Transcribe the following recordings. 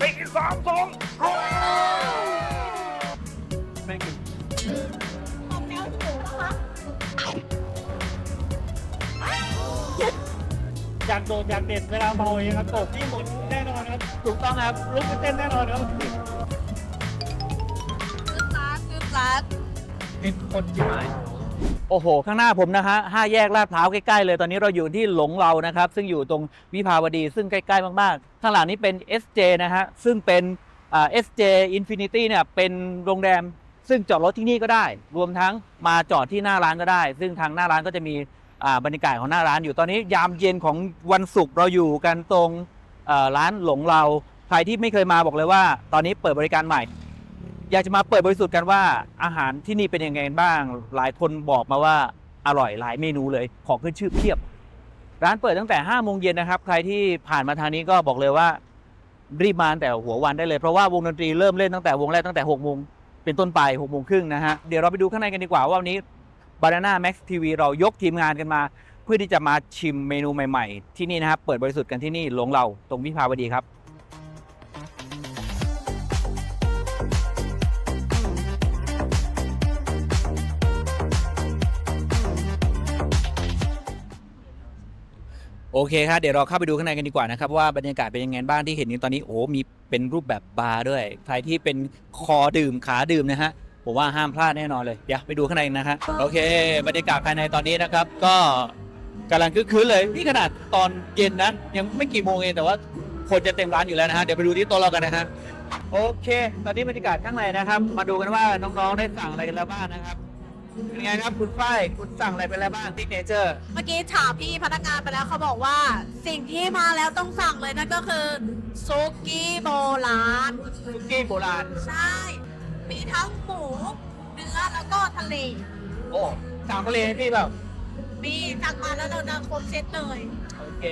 สี่สามสองแม่งความแนวสูงนะคะอยากโดดอยากเด่นเวลาเมาเองครับตบที่หมดแน่นอนครับ ถูกต้องครับลุกขึ้นเต้นแน่นอนครับคืบซัดคืบซัดเป็นคนจิ๋ว โอ้โห ข้างหน้าผมนะฮะห้าแยกลาดพร้าวใกล้ๆเลย ตอนนี้เราอยู่ที่หลงเรานะครับ ซึ่งอยู่ตรงวิภาวดี ซึ่งใกล้ๆมากๆ ข้างหลังนี้เป็น SJ นะฮะ ซึ่งเป็นเอ่า SJ Infinity เนี่ยเป็นโรงแรม ซึ่งจอดรถที่นี่ก็ได้ รวมทั้งมาจอดที่หน้าร้านก็ได้ ซึ่งทางหน้าร้านก็จะมีบรรยากาศของหน้าร้านอยู่ตอนนี้ยามเย็นของวันศุกร์เราอยู่กันตรงร้านหลงเรา ใครที่ไม่เคยมาบอกเลยว่า ตอนนี้เปิดบริการใหม่ อยากจะมาเปิดบริสุทธิ์กันว่า อาหารที่นี่เป็นยังไงบ้าง หลายคนบอกมาว่าอร่อยหลายเมนูเลย ของขึ้นชื่อเพียบ ร้านเปิดตั้งแต่5โมงเย็นนะครับ ใครที่ผ่านมาทางนี้ก็บอกเลยว่า รีบมาแต่หัววันได้เลย เพราะว่าวงดนตรีเริ่มเล่นตั้งแต่วงแรกตั้งแต่6โมงเป็นต้นไป6โมงครึ่งนะฮะ เดี๋ยวเราไปดูข้างในกันดีกว่าว่าวันนี้ Banana Max TV เรายกทีมงานกันมา เพื่อที่จะมาชิมเมนูใหม่ ๆ ที่นี่นะครับเปิดบริสุทธิ์กันที่นี่หลงเราตรงวิภาวดีครับ โอเคครับเดี๋ยวเราเข้าไปดูข้างในกันดีกว่านะครับว่าบรรยากาศเป็นยังไงบ้างที่เห็นอยู่ตอนนี้โอ้มีเป็นรูปแบบบาร์ด้วย ใครที่เป็นคอดื่มขาดื่มนะฮะผมว่าห้ามพลาดแน่นอนเลยเดี๋ยวไปดูข้างในนะฮะโอเค บรรยากาศภายในตอนนี้นะครับ ก็กำลังคึกคืนเลยนี่ขนาดตอนเย็นนะยังไม่กี่โมงเองแต่ว่าคนจะเต็มร้านอยู่แล้วนะฮะเดี๋ยวไปดูที่โต๊ะเรากันนะฮะโอเค ตอนนี้บรรยากาศข้างในนะครับ มาดูกันว่าน้องๆได้สั่งอะไรกันแล้วบ้างนะครับ เป็นไงครับคุณฝ้ายคุณสั่งอะไรไปแล้วบ้างที่เนเจอร์เมื่อกี้ถามพี่พนักงานไปแล้วเขาบอกว่า สิ่งที่มาแล้วต้องสั่งเลยนั่นก็คือซุกี้โบราณซุกี้โบราณใช่มีทั้งหมูเนื้อแล้วก็ทะเล โอ้สั่งทะเลให้พี่แบบมีสั่งมาแล้วเราจะครบเซตเลยโอเค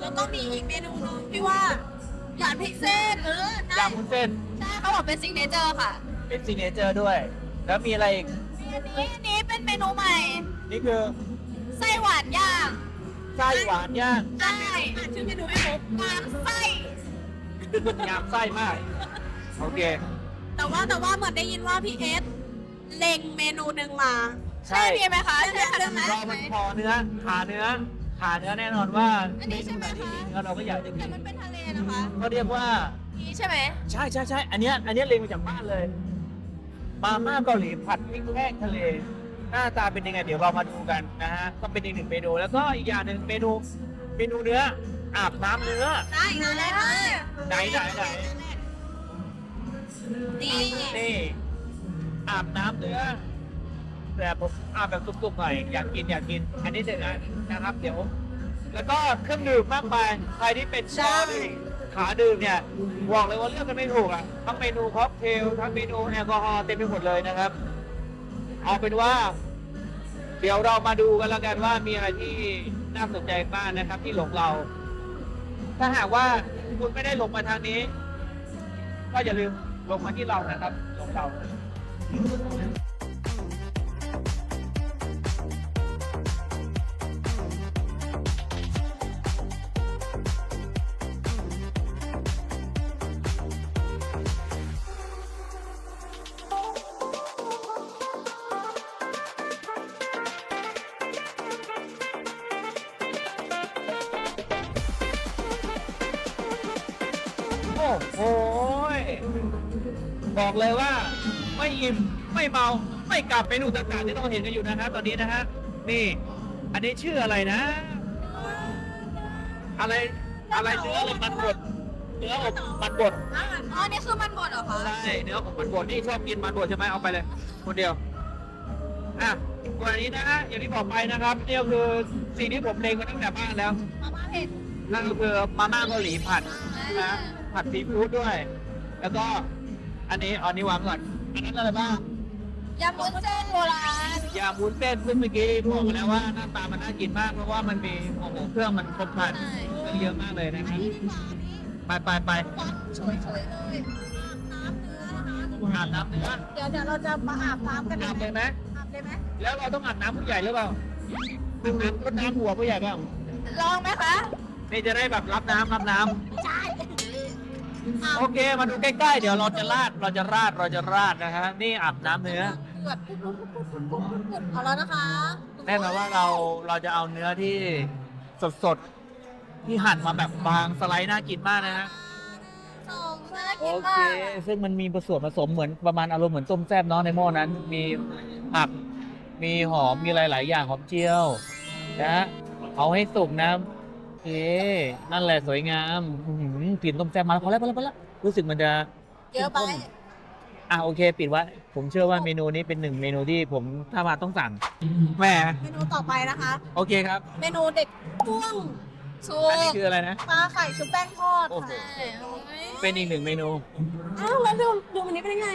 แล้วก็มีอีกเมนูหนึงที่ว่าหยาดพริกเส้นเออใช่ยำวุ้นเส้นใช่เขาบอกเป็นซิกเนเจอร์ค่ะ เป็นซิกเนเจอร์ด้วย แล้วมีอะไรอีก อันนี้อันนี้เป็นเมนูใหม่นี่คือไส้หวานย่างไส้หวานย่างใช่อ่านชื่อเมนูไม่ครบกลางไส้งามไส้มาก โอเค แต่ว่าแต่ว่าเหมือนได้ยินว่าพี่เอสเล็งเมนูหนึ่งมาใช่พี่ไหมคะใช่ใช่ไหมเรามันพอเนื้อขาเนื้อขาเนื้อแน่นอนว่าอันนี้ใช่ไหมคะเนื้อเราก็อยากจะกิแต่นมันเป็นทะเลนะคะเขาเรียกว่า นี่ใช่ไหมใช่ใช่ใช่อันเนี้ยอันเนี้ยเล็งมาจากบ้านเลย มาม่าเกาหลีผัดพริกแห้งทะเล หน้าตาเป็นยังไง เดี๋ยวเรามาดูกันนะฮะก็เป็นอีกหนึ่งเมนูแล้วก็อีกอย่างหนึ่งเมนูเมนูเนื้ออาบน้ำเนื้อ ได้นะเลยไหนไหนไหน นี่นี่อาบน้ำเนื้อแต่ผมอาบแบบสุกๆหน่อยอยากกินอยากกิน อันนี้เด็ดอันนะครับ เดี๋ยว แล้วก็เครื่องดื่มมากมายใครที่เป็นชาดื่ม ขาดื่มเนี่ยบอกเลยว่าเลือกกันไม่ถูกอะทั้งเมนูค็อกเทลทั้งเมนูแอลกอฮอล์เต็มไปหมดเลยนะครับ เอาเป็นว่า เดี๋ยวเรามาดูกันแล้วกันว่ามีอะไรที่น่าสนใจบ้างนะครับ ที่หลงเรา ถ้าหากว่าคุณไม่ได้หลงมาทางนี้ ก็อย่าลืมลงมาที่เรานะครับลงเรา โอ้โหยบอกเลยว่า ไม่อิ่มไม่เมาไม่กลับเมนูต่างๆที่ต้องเห็นกันอยู่นะครับตอนนี้นะฮะนี่ อันนี้ชื่ออะไรนะ อะไรอะไรเนื้ออบมันบดเนื้ออบมันบดอ๋อนี่คือมันหมดเหรอคะใช่เนื้ออบมันบดนี่ชอบกินมันบดใช่ไหมเอาไปเลย คนเดียวอะวันนี้นะฮะอย่างที่บอกไปนะครับนี่ก็คือสิ่งที่ผมเล็งมาตั้งแต่บ้านแล้วมาม่าเผ็ดนั่นก็คือมาม่าเกาหลีผัดนะ ผัดซีฟู้ดด้วย แล้วก็ อันนี้เอาอันนี้วางก่อนอันนั้นอะไรบ้างยำวุ้นเส้นโบราณยาวุ้นเส้นซึ่งเมื่อกี้บอกไปแล้วว่าหน้าตามันน่ากินมากเพราะว่ามันมีโอ้โหเครื่องมันครบครันเครื่องเยอะมากเลยนะครับไปไปไปหวานสวยๆเลยน้ำเนื้อนะคะอาบน้ำเนื้อเดี๋ยวเดี๋ยวเราจะมาอาบน้ำกันอาบเลยไหมอาบเลยไหมแล้วเราต้องอาบน้ำผู้ใหญ่หรือเปล่าอาบน้ำรดน้ำหัวผู้ใหญ่เปล่าลองไหมคะนี่จะได้แบบรับน้ำรับน้ใช่ำ โอเค มาดูใกล้ๆ เดี๋ยวเราจะราด เราจะราด เราจะราดนะฮะ นี่อาบน้ำเนื้อ เดือดปุ๊บปุ๊บปุ๊บปุ๊บปุ๊บปุ๊บเอาแล้วนะคะแน่นอนว่าเรา เราจะเอาเนื้อที่สดๆ ที่หั่นมาแบบบางสไลด์น่ากินมากนะฮะ สองน่าโอกินเคมากซึ่งมันมีส่วนผสมเหมือนประมาณอารมณ์เหมือนต้มแซ่บเนาะในหม้อนั้น มีผัก มีหอม มีหลายๆ อย่างหอมเจียวนะฮะเอาให้สุกนะ เค นั่นแหละสวยงามอื้อหือกลิ่นต้มแซ่บมาแล้วพอแล้วพอแล้วพอแล้วรู้สึกมันจะ เยอะไป อะโอเค ปิดไว้ผมเชื่อว่าเมนูนี้เป็นหนึ่งเมนูที่ผมถ้ามาต้องสั่งแหมเมนูต่อไปนะคะ โอเคครับเมนูเด็กพ่วงชูอันนี้คืออะไรนะ ปลาไข่ชุบแป้งทอดโอ้โห ค่ะเป็นอีกหนึ่งเมนู อ้าวแล้วดูดูมันนี้เป็นยังไง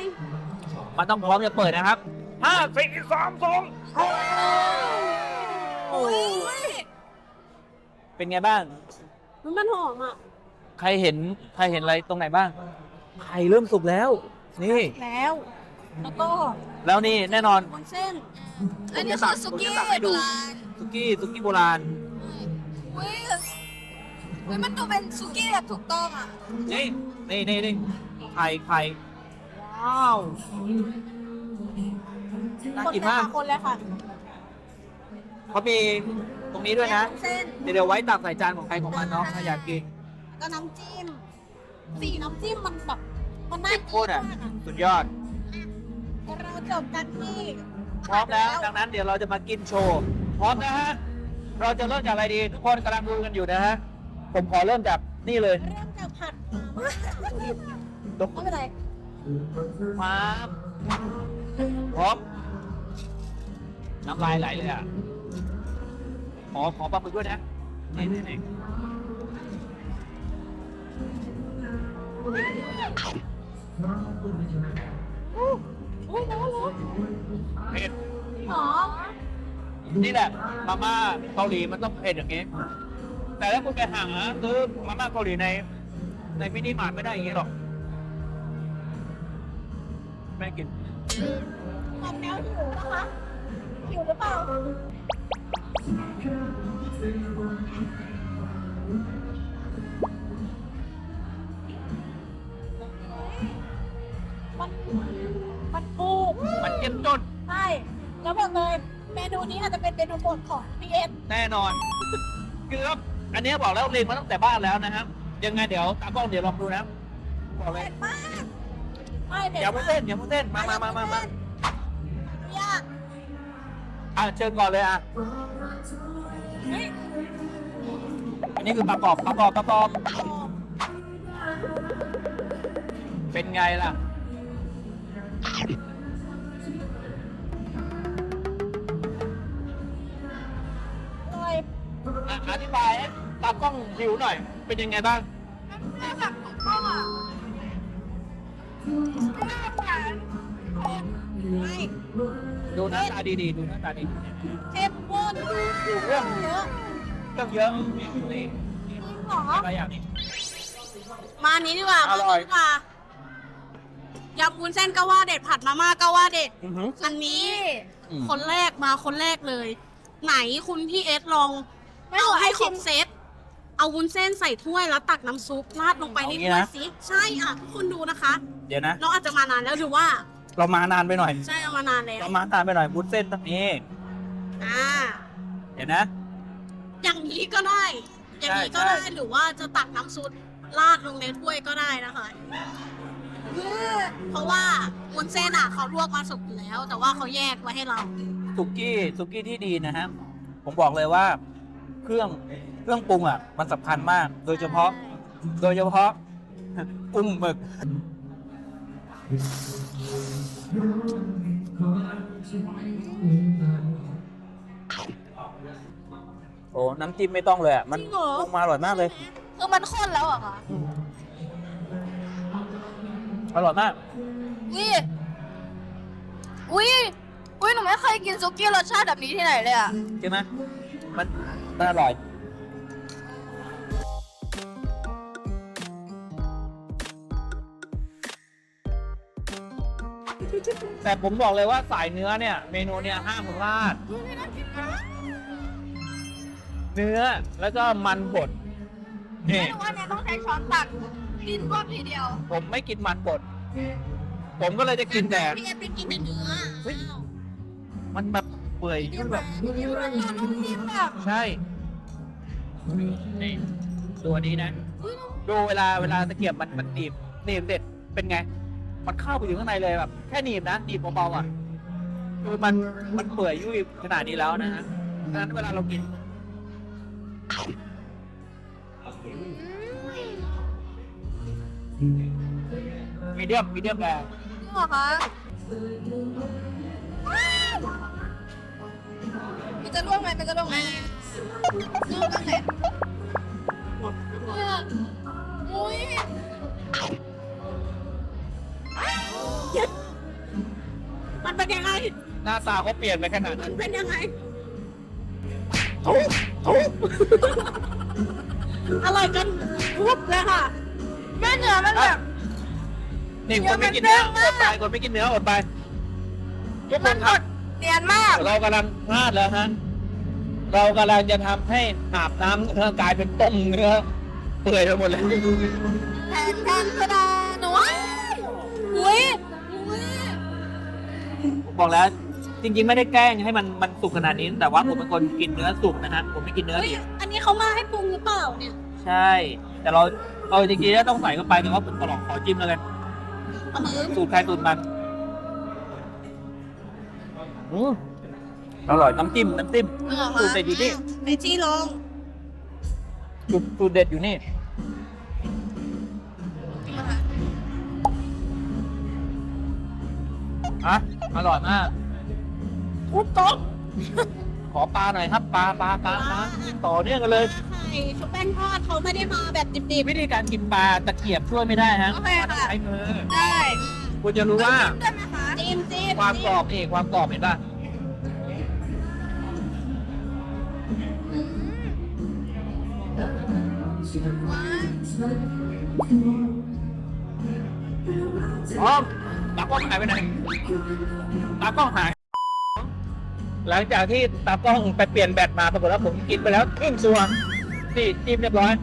มันต้องพร้อมจะเปิดนะครับห้าสี่สามสองโอ้ย เป็นไงบ้าง มันมันหอมอะใครเห็นใครเห็นอะไรตรงไหนบ้างไข่เริ่มสุกแล้ว นี่ แล้ว แล้วก็แล้วนี่แน่นอน วุ้นเส้นอันนี้คือสุกี้โบราณสุกี้สุกี้โบราณอุ้ยอุ้ยมันดูเป็นสุกี้แบบถูกต้องอะนี่นี่นี่นี่ไข่ไข่ว้าวน่ากินมากคนเลยค่ะเขามี ตรงนี้ด้วยนะวุ้เส้นเดี๋ยวไว้ตักใส่จานของใครของมันเนาะถ้าอยากกินก็น้ำจิ้ม สีน้ำจิ้มมันแบบมันน่าเข้มกิข้นนอะ มากอะสุดยอด เราจบกันที่พร้อมแล้ว ดังนั้นเดี๋ยวเราจะมากินโชว์พร้อมนะฮะ เราจะเริ่มจากอะไรดี ทุกคนกำลังดูกันอยู่นะฮะ ผมขอเริ่มจากนี่เลยเริ่มจากผัดมาตกไม่เป็นไรมาพร้อมน้ำลายไหลเลยอะ ขอขอปลาหมึกด้วยนะนี่นี่นี่อุ้ยร้อนร้อนเผ็ดหอมนี่แหละมาม่าเกาหลีมันต้องเผ็ดอย่างนี้ แต่ถ้าคุณไปหาซื้อมาม่าเกาหลีใน ในมินิมาร์ทไม่ได้อย่างนี้หรอกไม่กินหอมแนวหิวนะคะหิวหรือเปล่า มันมันปูมันเจ็บจนใช่แล้วบอกเลยเมนูนี้อาจจะเป็นเมนูโปรดของพีเอสแน่นอน คือครับอันนี้บอกแล้วเรียนมาตั้งแต่บ้านแล้วนะครับ ยังไงเดี๋ยวตากล้องเดี๋ยวลองดูนะบอกเลยเผ็ดมากไม่เผ็ดอย่าพูดเต้นอย่าพูดเต้นมามามามามาอนุญาตอะเชิญก่อนเลยอะ อันนี้คือประกอบประกอบประกอบ เป็นไงล่ะอร่อยอะอธิบายให้ตากล้องหิวหน่อย เป็นยังไงบ้างแม่แบบของพ่ออะแม่หวานไม่ดูหน้าตาดีๆดูหน้าตาดีเนดูดูเรื่องเยอะเรื่องเยอะจริงเหรอ อะไรอย่างนี้ มานี้ดีกว่าอร่อย นี้ดีกว่ายำวุ้นเส้นก็ว่าเด็ดผัดมาม่าก็ว่าเด็ด อือหือ อันนี้อืม คนแรกมาคนแรกเลย ไหนคุณพี่เอสลองเอาให้ครบเซตเอาวุ้นเส้นใส่ถ้วยแล้วตักน้ำซุปราดลงไปในถ้วยสิใช่อะทุกคนดูนะคะ เดี๋ยวนะน้องอาจจะมานานแล้วหรือว่า เรามานานไปหน่อย ใช่เอามานานแล้ว เรามานานไปหน่อยบุญเส้นตรงนี้ อ่า เดี๋ยวนะ อย่างนี้ก็ได้ อย่างนี้ก็ใช่ได้ใช่หรือว่าจะตักน้ำซุปราดลงในถ้วยก็ได้นะคะเพราะว่าวุ้นเส้นอะเขาลวกมาสุกอยู่แล้ว แต่ว่าเขาแยกไว้ให้เรา สุกี้สุกี้ที่ดีนะฮะ ผมบอกเลยว่า เครื่องเครื่องปรุงอะ มันสำคัญมาก โดยเฉพาะ โดยเฉพาะกุ้งหมึก โอ้น้ำจิ้มไม่ต้องเลยอะ มันจริงเหรอปรุงมาอร่อยมากเลย คือมันข้นแล้วเหรอะคะอร่อยมาก อุ้ยอุ้ยอุ้ยหนูไม่เคยกินซุกี้รสชาติแบบนี้ที่ไหนเลยอะ ใช่ไหมมันมันอร่อย แต่ผมบอกเลยว่าสายเนื้อเนี่ย เมนูเนี่ยห้ามพลาด เนื้อแล้วก็มันบดนี่ไม่รู้ว่าเนี่ยต้องใช้ช้อนตักกินรวบทีเดียวผมไม่กินมันบด ผมก็เลยจะกินแต่พี่เอเป็นกินแต่เนื้อเฮ้ยมันแบบเปื่อยเนื้อแบบเนื้อนุ่มนิ่มแบบใช่ นี่ตัวนี้นะ อุ๊ยดูเวลาเวลาตะเกียบมันมันหนีบหนีบเด็ดเป็นไง มันเข้าไปอยู่ข้างในเลยแบบแค่หนีบนะหนีบเบาๆอะคือมันมันเปื่อยยุ่ยขนาดนี้แล้วนะฮะดังนั้นเวลาเรากิน มีเดียมมีเดียมแรงจริงเหรอคะมันจะร่วงไหมมันจะร่วงไหมร่วงตั้งแต่เนี่ยอุ้ยมันเป็นยังไง หน้าตาเขาเปลี่ยนไปขนาดมันั้นนเป็นยังไงทุบทุบอ เลยค่ะ แม่เนื้อมันแบบนี่คนไม่กินเนื้ออดไปคนไม่กินเนื้ออดไปทุกคนครับเนียนมากเรากำลังพลาดแล้วฮะเรากำลังจะทำให้อาบน้ำเนื้อกลายเป็นต้มเนื้อเปื่อยไปหมดเลยแทนแทนกระดาหนูอุ้ยอุ้ยบอกแล้ว จริง ๆ ไม่ได้แกล้งให้มันมันสุกขนาดนี้ แต่ว่าผมเป็นคนกินเนื้อสุกนะฮะผมไม่กินเนื้อเฮ้ยดิบอันนี้เขามาให้ปรุงหรือเปล่าเนี่ย ใช่ แต่เราเราจริงๆแล้วต้องใส่เข้าไปแต่ว่าผมก็ลองขอจิ้มแล้วกันเอามือสูตรใครสูตรมันอืมอร่อยน้ำจิ้มน้ำจิ้มเหรอสูตรเด็ดอยู่นี่ไอจี้ลองสูตรสูตรเด็ดอยู่นี่อะอร่อยมากทุบโต๊ะ ขอปลาหน่อยครับปลาปลาปลาปลาต่อเนื่องกันเลยไข่ชุบแป้งทอดเขาไม่ได้มาแบบดิบ วิธีการกินปลาตะเกียบช่วยไม่ได้ฮะโอเคค่ะ ใช้มือๆได้คุณจะรู้ว่าได้ไหมคะจิ้มจิ้มความกรอบเองความกรอบเห็นป่ะอ๋อตากล้องหายไปไหนตากล้องหาย หลังจากที่ตากล้องไปเปลี่ยนแบตมาปรากฏว่าผมกินไปแล้วครึ่งตัวนี่จิ้มเรียบร้อย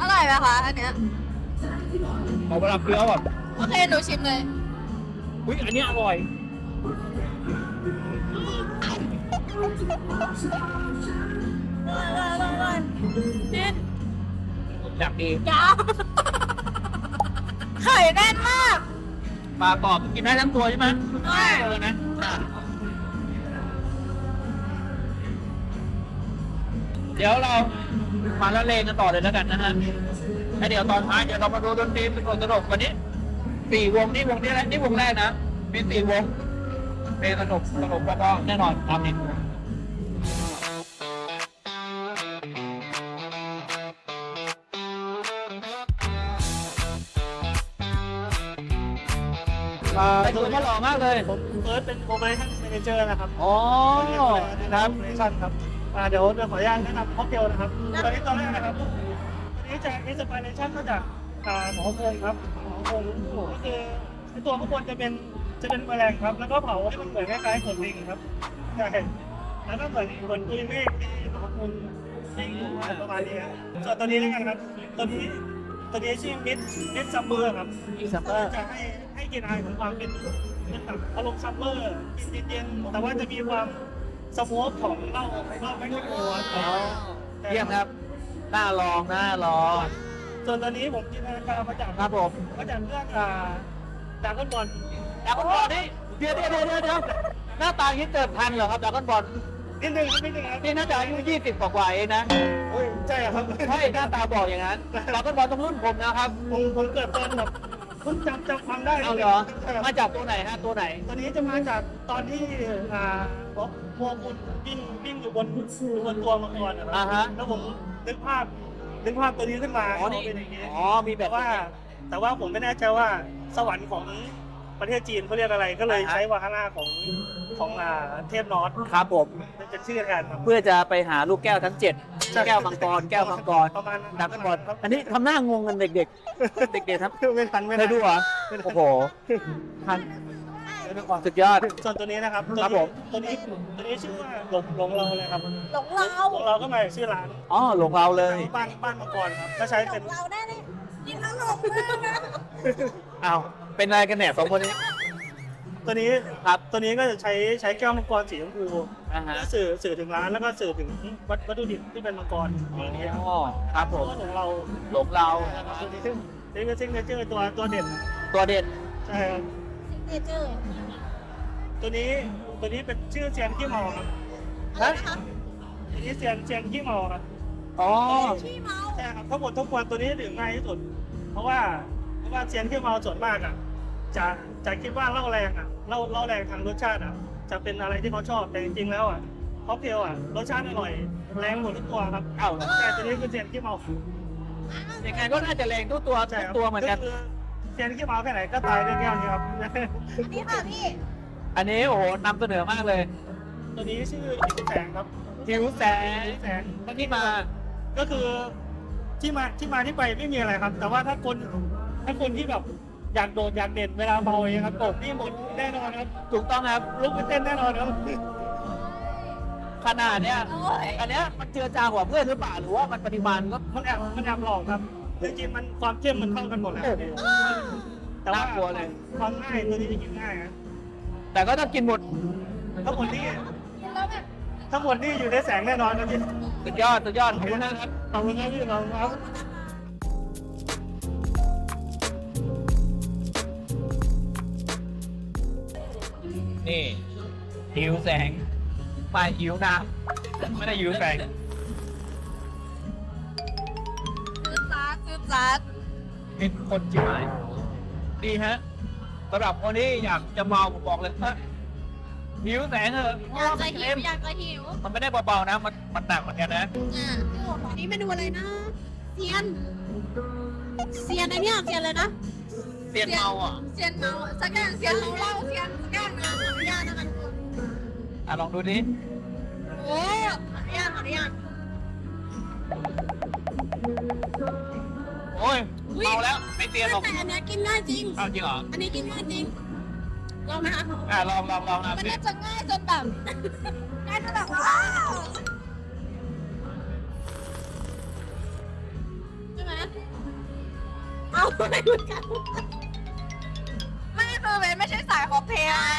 อร่อยไหมคะอันเนี้ยขอเวลาเคี้ยวอะโอเคหนูชิมเลยอุ้ยอันนี้อร่อย อร่อยอร่อยอร่อยจิ้มอยากดีจ้าไข่แน่นมากปลากรอบกินได้ทั้งตัวใช่ไหมใช่เออนะ เดี๋ยวเรามาละเลงกันต่อเลยแล้วกันนะฮะแล้วเดี๋ยวตอนท้ายเดี๋ยวเรามาดูดนตรีเป็นคนสนุกวันนี้สี่วงนี่วงนี้แหละนี่วงแรกนะมีสี่วงเป็นสนุกสนุกแล้วก็แน่นอนตามนี้แต่งตัวมาหล่อมากเลย ผมเฟิร์สเป็นโปรโมชั่นแมเนเจอร์นะครับอ๋อ ครับโปรโมชั่นครับ อ่าเดี๋ยวเดี๋ยวขออนุญาตแนะนำค็อกเทลนะครับ ตอนนี้ตอนแรกนะครับอันนี้จะอินสปิเรชันมาจากอ่าหมอพงครับหมอพงก็คือไอ้ตัวข้างบนจะเป็นจะเป็นแมลงครับ แล้วก็เผาให้มันเหมือนคล้ายๆขนลิงครับใช่แล้วก็เหมือนเหมือนปุยเมฆที่หมอพงลิงประมาณนี้ครับส่วนตัวนี้ด้วยกันครับตัวนี้ตัวนี้ชื่อมิดมิดซัมเมอร์ครับมีซัมเมอร์จะให้ให้กินอายของความเป็นเป็นแบบอารมณ์ซัมเมอร์กินเย็นๆแต่ว่าจะมีความ สโมกของเหล้าเหล้าไม่ค่อยโกนเยี่ยมครับน่าลองน่าลอง ส่วนตอนนี้ผมจินตนาการมาจากครับผม มาจากเรื่องอ่าดราก้อนบอลดราก้อนบอลนี่เดี๋ยวเดี๋ยวเดี๋ยวเดี๋ยวเดี๋ยวหน้าตาคิดเกิดทันเหรอครับดราก้อนบอลนิดนึงนิดนึงครับนี่น่าจะอายุ20กว่าๆเองนะโอ้ยใช่ครับใช่หน้าตาบอกอย่างนั้นดราก้อนบอลต้องรุ่นผมนะครับผมผมเกิดตอนแบบคุณจำจำความได้เอาเหรอใช่ครับมาจากตัวไหนฮะตัวไหนตอนนี้จะมาจากตอนที่อ่า โมกุลวิ่งวิ่งอยู่บนอยู่บนตัวมังกรนะคอ่ารับฮะแล้วผมนึกภาพนึกภาพตัวนี้ขึ้นมาอ๋อนี่เป็นอย่างนี้อ๋อมีแบแต่บว่า แต่ว่าผมไม่แน่ใจว่าสวรรค์ของประเทศจีนเขาเรียกอะไรก็เลยอ่าฮะ ใช้วาฮาร่าของของอ่าเทพนอตครับผม เป็นชื่อแทนครับเพื่อจะไปหาลูกแก้วทั้งเจ็ดใช่แก้วมังกร แก้วมังกรประมาณดราก้อนบอลครับอันนี้ทำหน้างงกันเด็กๆ เด็กๆครับไม่ทันไม่ได้ทันดูเหรอโอ้โหทัน สุดยอด ส่วนตัวนี้นะครับครับผมตัวนี้ตัวนี้ชื่อว่าหลงหลงเราเลยครับหลงเราหลงเราก็มาจากชื่อร้านอ๋อหลงเราเลย บ้านบ้านมังกรครับก็ใช้หลเป็นงเราได้เลยนี่ลกมากนะอ้าวเป็นอะไรกันเนี่ยสองคนนี้ ตัวนี้ครับ ตัวนี้ก็จะใช้ใช้แก้วมังกรสีชมพูอ่าฮะเพื่อสื่อสื่อถึงร้านแล้วก็สื่อถึงวัตวัตถุดิบที่เป็นมังกรตัวนี้ครับอ๋อครับผตัวมของเราหลงเราตัวนี้ซึ่งนี่เป็นซิงเกิลเจอร์ตัวตัวเด่นตัวเด่นใช่ครับเนเจอร์ ตัวนี้ตัวนี้เป็นชื่อเซียนขี้เมาครับอะไรคะตัวนี้เซียนเซียนขี้เมาครับอ๋อขี้เมาใช่ครับทั้งหมดทั้งมวลตัวนี้ดื่มง่ายที่สุด เพราะว่าเพราะว่าเซียนขี้เมาส่วนมากอะจะจะคิดว่าเหล้าแรงอะเหล้าเหล้าแรงทางรสชาติอะ จะเป็นอะไรที่เขาชอบแต่จริงๆแล้วอะค็อกเทลอะรสชาติอร่อยแรงหมดทุกตัวครับเอ้าแต่ตัวนี้คือเซียนขี้เมายังไงก็น่าจะแรงทุกตัวใช่ทุคกรับตัวเหมือนกันคือเซียนขี้เมาแค่ไหนก็ตายด้วยแก้วนี้ครับนี่ค่ะพี่ อันนี้โอ้โหนำเสนอมากเลยตัวนี้ชื่อหิวแสงครับหิวแสงหิวแสงตอนนี้มาก็คือที่มาที่มาที่ไปไม่มีอะไรครับ แต่ว่าถ้าคนถ้าคนที่แบบอยากโดดอยากเด่นเวลาเมาเองครับโดดนี่หมดแน่นอนครับถูกต้องครับลุกไปเต้นแน่นอนครับขนาดเนี้ยโอ้ยอันเนี้ยมันเจือจางกว่าเพื่อนหรือเปล่าหรือว่ามันปริมาณก็มันแอบมันแอบหลอกครับจริงๆมันความเข้มมันเข้ากันหมดแหละโอ้โหแต่ว่าน่ากลัวเลยความง่ายตัวนี้จะกินง่ายครับ แต่ก็ต้องกินหมดทั้งหมดนี่แล้วแบบทั้งหมดนี่อยู่ในแสงแน่นอนครับพี่สุดยอดสุดยอดขอบคุณนะครับขอบคุณครับพี่ขอบคุณครับนี่หิวแสงไปหิวน้ำไม่ได้หิวแสงคือซัดคือซัดเป็นคนจิ๋วไหมดีฮะ สำหรับคนที่อยากจะเมาผมบอกเลยว่าหิวแสงเถอะเพราะอยาว่ากมัจะนหิเค็วมอยากจะหิวมันไม่ได้เบาๆนะ มันมันหนักเหมือนกันนะอะอันนี้เมนูอะไรนะเซียนเซียนไอเนี่ยเซียนเลยนะเตียนเมาอะเซียนเมาสักอย่างเซียนเมาเหล้าเซียนสักอย่างนะขออนุญาตนะคะทุกคนอะลองดูดิโอ้ยขออนุญาตขออนุญาตโอ้ยอุ๊ย เมาแล้วไม่เตียนหรอกแต่อันเนี้ยกินง่ายจริง เอาจริงเหรออันนี้กินง่ายจริงลองไหมคะอะลองลองลองนะมันพี่น่าจะง่ายจนแบบง่ายจนแบบว้าวใช่ไหมเอาไม่เหมือนกันไม่คือเวนไม่ใช่สายคอเพลย์ไง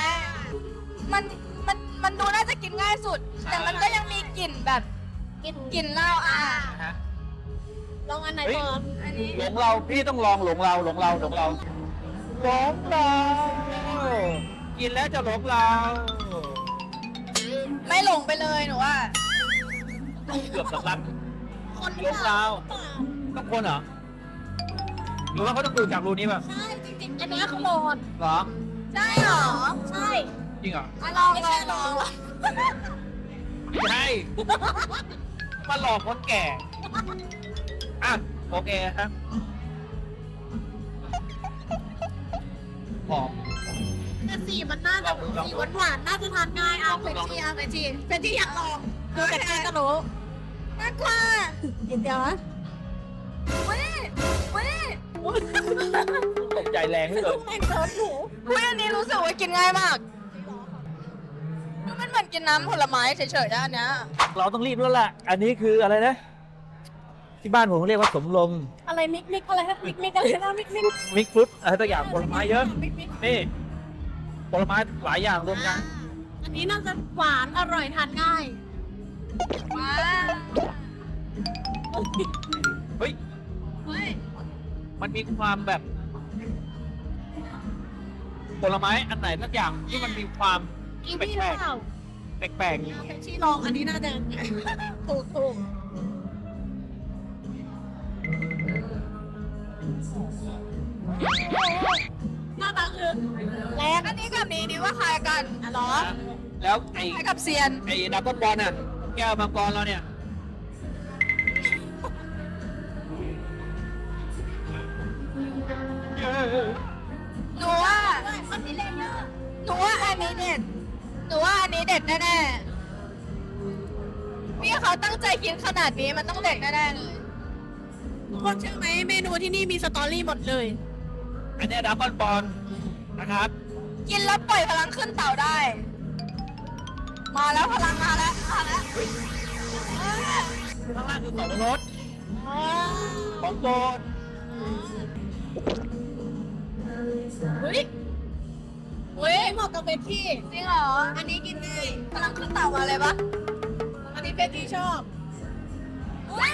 มันมันมันดูน่าจะกินง่ายสุด แต่มันก็ยังมีกลิ่นแบบกินกลิ่นเหล้าอะฮะลองอันไหนเฮ้ยก่อนอันนี้ หลงเราพี่ต้องลองหลงเราหลงเราหลงเราหลงเรากินแล้วจะหลงเราไม่หลงไปเลยหนูว่าเกือบสำลักคนหลงเราต้องคนเหรอหรือว่าเขาต้องดูจากรูนี้ป่ะใช่จริงๆอันเนี้ยเขาโหลดเหรอใช่เหรอใช่จริงเหรออะลองไม่ลอใช่งลลอองงไม่ใช่มาหลอกคนแก่อะ โอเคครับหอม แต่สีมันน่าจะสีหวานหวานๆน่าจะทานง่ายเอาเป็นที่เอาเป็นที่เป็นที่อยากลองดูแต่ใกล้ก็รู้น่ากลัวกินเดียวนะเว้ยเว้ยตกใจแรงเหลือเกินแม่งเซิร์ฟหนูเว้ยอันนี้รู้สึกว่ากินง่ายมากมันเหมือนกินน้ำผลไม้เฉยๆนะอันเนี้ยเราต้องรีบแล้วล่ะ อันนี้คืออะไรนะ ที่บ้านผมเรียกว่าสมลมอะไรมิกมิกอะไรนะมิกมิกอะไรนะมิกมิกมิกฟรุตอะไรตัวอย่างผลไม้เยอะ มิกมิกนี่ผลไม้หลายอย่างรวมกันอันนี้น่าจะหวานอร่อยทานง่ายว้าเฮ้ยเฮ้ยมันมีความแบบผลไม้อันไหนสักอย่างที่มันมีความอีพี่เปล่าแปลกเอาเป็นชีลองอันนี้น่าจะถูกถูก หน้าตาคือแรงอันนี้กับนี้นี่ว่าคล้ายกันอะเหรอๆแล้วไอ้คล้ายกับเซียน ไอ้ดับเบิลบอลน่ะ แก้วมังกรเราเนี่ย หนูว่ามันมีเลเยอร์หนูว่าอันนี้เด็ดหนูว่าอันนี้เด็ดแน่ๆพี่เขาตั้งใจกินขนาดนี้มันต้องเด็ดแน่ๆเลย ทุกคนเชื่อไหมเมนูที่นี่มีสตอรี่หมดเลย อันเนี้ดับเบิลบอลนะครับ กินแล้วปล่อยพลังขึ้นเต่าได้ มาแล้วพลังมาแล้วมาแล้วข้างล่างคือสองรสของโปรดเฮ้ยเฮ้ยเหมาะกับเบที่ จริงเหรอ อันนี้กินได้กำลังขึ้นเต่ามาเลยปะอันนี้เบที่ชอบอุ้ย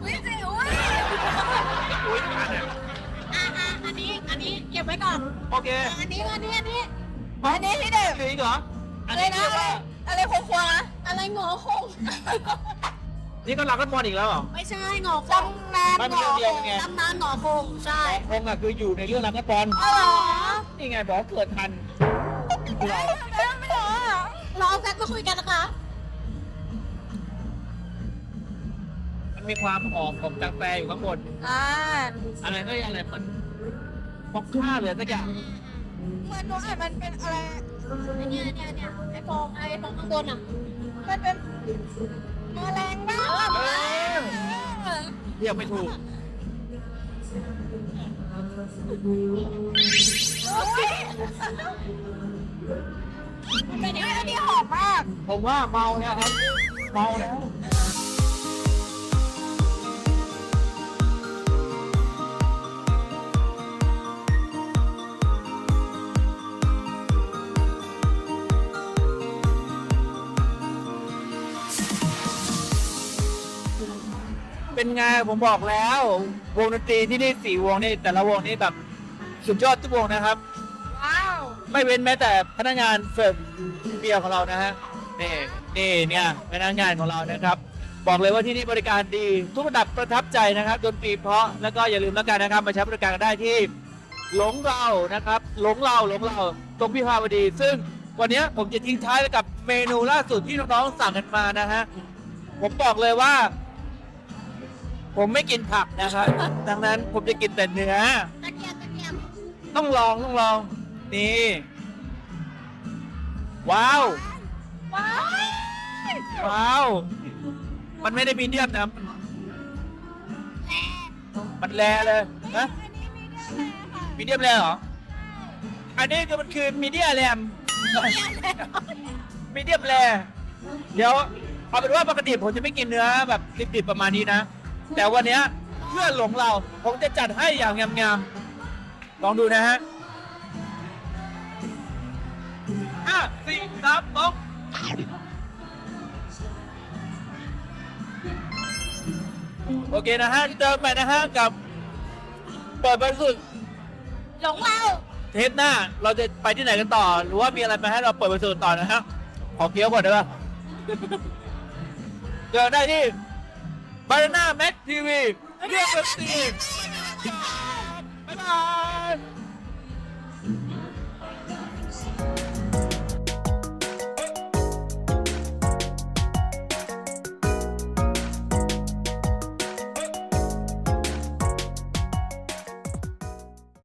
อุ้ยจริงอุ้ย อุ้ยอันเนี่ยอ่าอ่าอั นนี้อันนี้เก็บไว้ก่อนโอเคอันนี้อันนี้อันนี้ อันนี้ที่เด็ดจริงเหรอ อันอะไรนี้นะเรียกว่า อะไรควงๆนะอะไรหงอคง นี่ก็รักกันบอลอีกแล้วเหรอ ไม่ใช่หงอคงตำนานมันหเป็นงอเรื่องเดียวกันไงตำนานหงอคงใช่คงอะคืออยู่ในเรื่องรักกันบอลอ๋อเหรอนี่ไงบอกว่าเกิดทันเฮ้ยทำไมไม่เหรอรอแฟกมาคุยกันนะคะ มันมีความหอมของกาแฟอยู่ข้างบนอ่า อะไรก็อะไรเหมือน ฟอกค่าเลยสักอย่างเหมือนหนูอ่านมันเป็นอะไรไอ้เนี่ยเนี่ยเนี่ยไอ้ฟองไอ้ฟองข้างบนอะมันเป็นแมลงบ้าเออเรียกไม่ถูกมันเป็นอันนี้หอมมาก ผมว่าเมาเนี่ยครับ เมาแล้ว เป็นไงผมบอกแล้ว วงดนตรีที่นี่สี่วงนี่แต่ละวงนี่แบบสุดยอดทุกวงนะครับ ว้าวไม่เว้นแม้แต่พนักงานเสิร์ฟเบียร์ของเรานะฮะนี่นี่เนี่ยพนักงานของเรานะครับ บอกเลยว่าที่นี่บริการดีทุกระดับประทับใจนะครับดนตรีเพราะแล้วก็อย่าลืมแล้วกันนะครับมาใช้บริการกันได้ที่หลงเรานะครับ หลงเราหลงเราตรงพิพาวดี ซึ่งวันนี้ผมจะทิ้งท้ายไว้กับเมนูล่าสุดที่น้องๆสั่งกันมานะฮะผมบอกเลยว่า ผมไม่กินผักนะครับ ดังนั้นผมจะกินแต่เนื้อตะเกียบตะเกียบต้องลองต้องลอง นี่ ว้าว ว้าวว้าว มันไม่ได้มีเดียมนะมันแลเลยนะ อันนี้มีเดียมแรร์ค่ะมีเดียมแลเหรอ อันนี้คือมันคือมีเดียแรมมีเดียมแลเดี๋ยวเอาเป็นว่าปกติผมจะไม่กินเนื้อแบบดิบๆประมาณนี้นะ แต่วันเนี้ยเพื่อหลงเราผมจะจัดให้อย่างงามๆลองดูนะฮะห้าสี่สามสองโอเคนะฮะเจอกันใหม่นะฮะกับเปิดบริสุทธิ์หลงเราเทปหน้า เราจะไปที่ไหนกันต่อ หรือว่ามีอะไรมาให้เราเปิดบริสุทธิ์ต่อนะฮะขอเคี้ยวก่อนได้ปะ เจอได้ที่ บาร์นาแม็กทีวีเรียกเป็นสีบ๊ายบาย